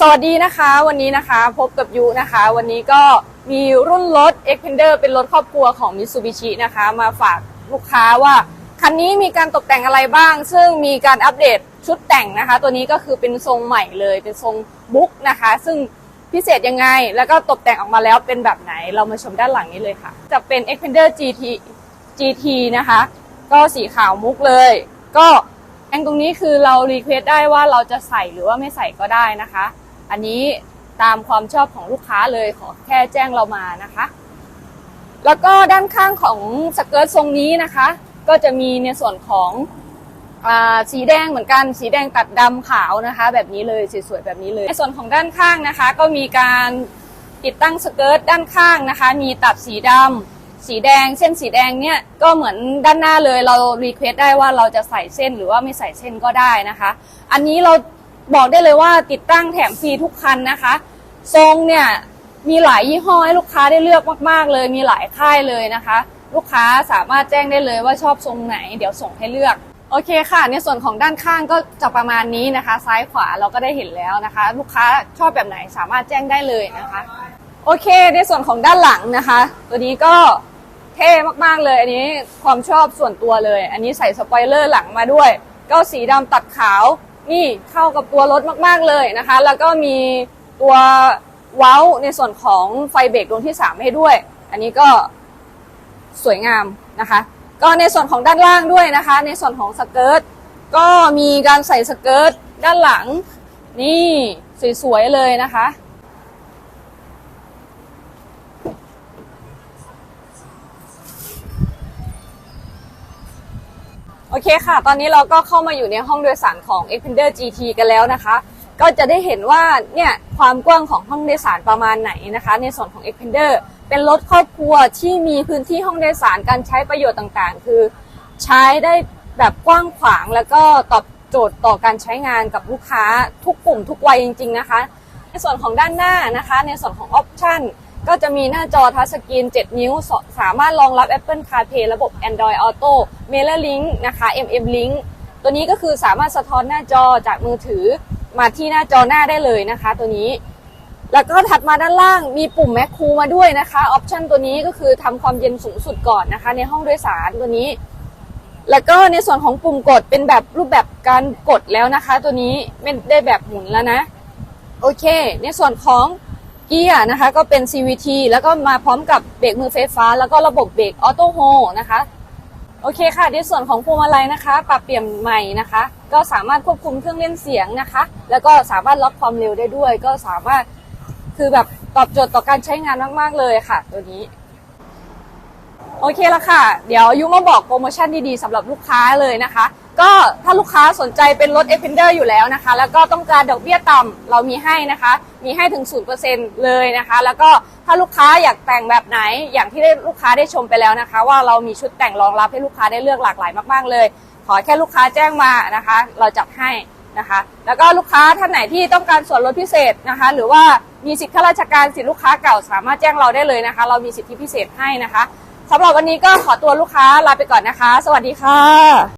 สวัสดีนะคะวันนี้นะคะพบกับยุนะคะ วันนี้ก็มีรุ่นรถ Xpander เป็นรถครอบครัวของ Mitsubishi นะคะ มาฝากลูกค้าว่า คันนี้มีการตกแต่งอะไรบ้าง ซึ่งมีการอัปเดตชุดแต่งนะคะ ตัวนี้ก็คือเป็นทรงใหม่เลยเป็นทรงบุ๊กนะคะ ซึ่งพิเศษยังไง แล้วก็ตกแต่งออกมาแล้วเป็นแบบไหนเรามาชมด้านหลังนี้เลยค่ะ จะเป็น Xpander GT GT นะคะ ก็สีขาวมุกเลย ก็แองตรงนี้คือเรารีเควสได้ว่าเราจะใส่หรือว่าไม่ใส่ก็ได้นะคะ อันนี้ตามความชอบของลูกค้าเลยขอแค่แจ้งเรามานะคะ แล้วก็ด้านข้างของสเกิร์ตทรงนี้นะคะ ก็จะมีในส่วนของอสีแดงเหมือนกันสีแดงตัดดำขาวนะคะ แบบนี้เลยสวยๆแบบนี้เลยในส่วนของด้านข้างนะคะ ก็มีการติดตั้งสเกิร์ตด้านข้างนะคะ มีตัดสีดำสีแดง เส้นสีแดงเนี่ยก็เหมือนด้านหน้าเลยเรารีเควสได้ว่าเราจะใส่เส้นหรือว่าไม่ใส่เส้นก็ได้นะคะ อันนี้เรา บอกได้เลยว่าติดตั้งแถมฟรีทุกคันนะคะ ทรงเนี่ยมีหลายยี่ห้อให้ลูกค้าได้เลือกมากๆ เลย มีหลายค่ายเลยนะคะ ลูกค้าสามารถแจ้งได้เลยว่าชอบทรงไหน เดี๋ยวส่งให้เลือกโอเคค่ะ ในส่วนของด้านข้างก็จะประมาณนี้นะคะ ซ้ายขวาเราก็ได้เห็นแล้วนะคะ ลูกค้าชอบแบบไหนสามารถแจ้งได้เลยนะคะ โอเค ในส่วนของด้านหลังนะคะ ตัวนี้ก็เท่มากๆเลย อันนี้ความชอบส่วนตัวเลย อันนี้ใส่สปอยเลอร์หลังมาด้วย ก็สีดำตัดขาว นี่เข้ากับตัวรถมากๆเลยนะคะ แล้วก็มีตัวเว้าในส่วนของไฟเบรกดวงที่ 3 ให้ด้วย อันนี้ก็สวยงามนะคะ ก็ในส่วนของด้านล่างด้วยนะคะ ในส่วนของสเกิร์ตก็มีการใส่สเกิร์ตด้านหลัง นี่สวยๆเลยนะคะ โอเคค่ะ ตอนนี้เราก็เข้ามาอยู่ในห้องโดยสารของ Xpander GT กันแล้วนะคะ ก็จะได้เห็นว่าเนี่ยความกว้างของห้องโดยสารประมาณไหนนะคะ ในส่วนของ Xpander เป็นรถครอบครัวที่มีพื้นที่ห้องโดยสารการใช้ประโยชน์ต่างๆ คือใช้ได้แบบกว้างขวางแล้วก็ตอบโจทย์ต่อการใช้งานกับลูกค้าทุกกลุ่มทุกวัยจริง ๆ นะคะ ในส่วนของด้านหน้านะคะ ในส่วนของออปชั่น ก็จะมีหน้าจอทัชสกรีน 7 นิ้ว สามารถรองรับ Apple CarPlay ระบบ Android Auto Mirror Link นะคะ MM Link ตัวนี้ก็คือสามารถสะท้อนหน้าจอจากมือถือมาที่หน้าจอหน้าได้เลยนะคะ ตัวนี้ แล้วก็ถัดมาด้านล่างมีปุ่มแมคคูมาด้วยนะคะ ออปชันตัวนี้ก็คือทำความเย็นสูงสุดก่อนนะคะ ในห้องโดยสารตัวนี้ แล้วก็ในส่วนของปุ่มกดเป็นแบบรูปแบบการกดแล้วนะคะ ตัวนี้ไม่ได้แบบหมุนแล้วนะ โอเค ในส่วนของ เกียร์นะคะก็เป็น CVT แล้วก็มาพร้อมกับเบรกมือไฟฟ้า แล้วก็ระบบเบรกออโต้โฮนะคะโอเคค่ะในส่วนของพวงมาลัยนะคะ ปรับเปลี่ยนใหม่นะคะ ก็สามารถควบคุมเครื่องเล่นเสียงนะคะ แล้วก็สามารถล็อกความเร็วได้ด้วย ก็สามารถคือแบบตอบโจทย์ต่อการใช้งานมาก ๆ เลยค่ะ ตัวนี้ โอเคละค่ะ เดี๋ยวยุมาบอกโปรโมชั่นดีๆสำหรับลูกค้าเลยนะคะ ก็ถ้าลูกค้าสนใจเป็นรถ e f e n d e r อยู่แล้วนะคะ แล้วก็ต้องการดอกเบี้ยต่ำเรามีให้นะคะ มีให้ถึง 0%เลยนะคะ แล้วก็ถ้าลูกค้าอยากแต่งแบบไหน อย่างที่ได้ลูกค้าได้ชมไปแล้วนะคะ ว่าเรามีชุดแต่งรองรับให้ลูกค้าได้เลือกหลากหลายมาก ๆ เลย ขอแค่ลูกค้าแจ้งมานะคะ เราจัดให้นะคะ แล้วก็ลูกค้าท่านไหนที่ต้องการส่วนลดพิเศษนะคะ หรือว่ามีสิทธิข้าราชการสิทธิลูกค้าเก่าสามารถแจ้งเราได้เลยนะคะ เรามีสิทธิพิเศษให้นะคะสำหรับวันนี้ก็ขอตัวลูกค้าลาไปก่อนนะคะ สวัสดีค่ะ